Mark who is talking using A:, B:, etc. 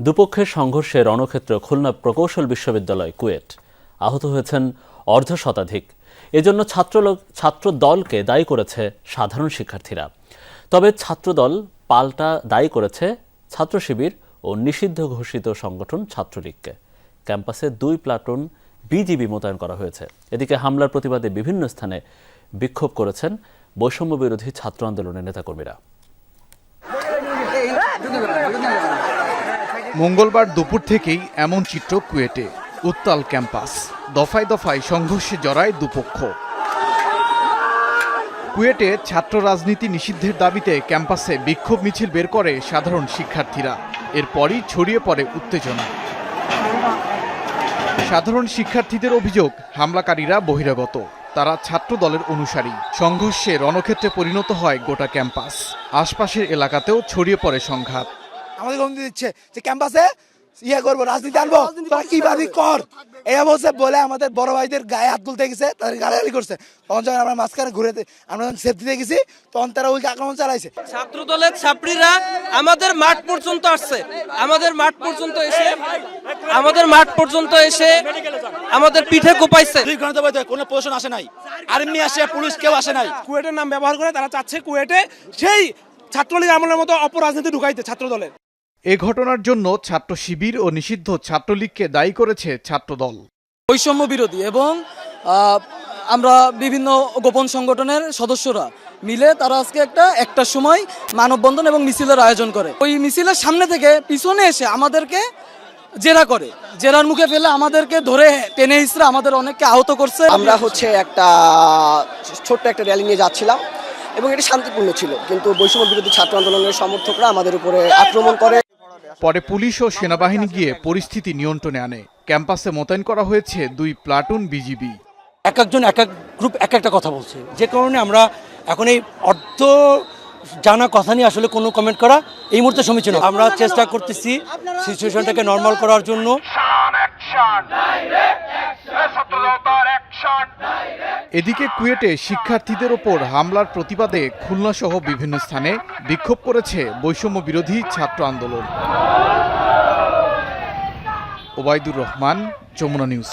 A: দুপক্ষের সংঘর্ষে রণক্ষেত্র খুলনা প্রকৌশল বিশ্ববিদ্যালয় কুয়েট আহত হয়েছেন অর্ধ শতাধিক এজন্য ছাত্রলোক ছাত্র দলকে দায়ী করেছে সাধারণ শিক্ষার্থীরা তবে ছাত্রদল পাল্টা দায়ী করেছে ছাত্র শিবির ও নিষিদ্ধ ঘোষিত সংগঠন ছাত্রলীগকে ক্যাম্পাসে দুই প্লাটুন বিজিবি মোতায়েন করা হয়েছে এদিকে হামলার প্রতিবাদে বিভিন্ন স্থানে বিক্ষোভ করেছেন বৈষম্য বিরোধী ছাত্র আন্দোলনের নেতাকর্মীরা
B: মঙ্গলবার দুপুর থেকেই এমন চিত্র কুয়েটে, উত্তাল ক্যাম্পাস। দফায় দফায় সংঘর্ষে জড়ায় দুপক্ষ। কুয়েটে ছাত্র রাজনীতি নিষিদ্ধের দাবিতে ক্যাম্পাসে বিক্ষোভ মিছিল বের করে সাধারণ শিক্ষার্থীরা। এরপরই ছড়িয়ে পড়ে উত্তেজনা। সাধারণ শিক্ষার্থীদের অভিযোগ, হামলাকারীরা বহিরাগত। তারা ছাত্র দলের অনুসারী। সংঘর্ষে রণক্ষেত্রে পরিণত হয় গোটা ক্যাম্পাস। আশপাশের এলাকাতেও ছড়িয়ে পড়ে সংঘাত।
C: আমাদের হুমকি দিচ্ছে যে ক্যাম্পাসে ইয়ে করব রাজনীতি আনব। তোরা কি বাদি কর। এই বলছে বলে আমাদের বড় ভাইদের গায়ে হাত তুলতে গেছে তাদের গালাগালি করছে। তখন যখন আমরা মাঝখানে ঘুরে আমরা যখন সেফটিতে গেছি তখন তারা উল্টে আক্রমণ চালাইছে।
D: ছাত্র দলের ছাত্রীরা আমাদের মাঠ পর্যন্ত আসছে। আমাদের মাঠ পর্যন্ত এসে আমাদের মাঠ পর্যন্ত এসে আমাদের পিঠে কোপাইছে।
E: দুই ঘণ্টা কোনো প্রশাসন আসে নাই। আর্মি আসে পুলিশ কেউ আসে নাই।
F: কুয়েটের নাম ব্যবহার করে তারা চাচ্ছে কুয়েটে সেই ছাত্রলীগ আমলের মতো অপরাজনীতি ঢুকাইতে ছাত্র দলের
B: এ ঘটনার জন্য ছাত্র শিবির ও নিষিদ্ধ ছাত্রলীগকে দায়ী করেছে ছাত্রদল।
G: বৈষম্য বিরোধী এবং আহ, আমরা বিভিন্ন গোপন সংগঠনের সদস্যরা মিলে তারা আজকে একটা একটার সময় মানববন্ধন এবং মিছিলের আয়োজন করে। ওই মিছিলের সামনে থেকে পিছনে এসে আমাদেরকে জেরা করে। জেরার মুখে ফেলে আমাদেরকে ধরে টেনে হিসরা আমাদের অনেককে আহত করছে।
H: আমরা হচ্ছে একটা ছোট্ট একটা র্যালি নিয়ে যাচ্ছিলাম এবং এটা শান্তিপূর্ণ ছিল। কিন্তু বৈষম্য বিরোধী ছাত্র আন্দোলনের সমর্থকরা আমাদের উপরে আক্রমণ করে।
B: পরে পুলিশ ও সেনাবাহিনী গিয়ে পরিস্থিতি নিয়ন্ত্রণে আনে। ক্যাম্পাসে মোতায়েন করা হয়েছে দুই প্লাটুন বিজিবি।
I: এক একজন এক এক গ্রুপ এক একটা কথা বলছে। যে কারণে আমরা এখন এই অর্থ জানা কথা নিয়ে আসলে কোনো কমেন্ট করা এই মুহূর্তে সমীচীন। আমরা চেষ্টা করতেছি সিচুয়েশনটাকে নর্মাল করার জন্য।
B: এদিকে কুয়েটে শিক্ষার্থীদের ওপর হামলার প্রতিবাদে খুলনাসহ বিভিন্ন স্থানে বিক্ষোভ করেছে বৈষম্য বিরোধী ছাত্র আন্দোলন। ওবায়দুর রহমান, যমুনা নিউজ।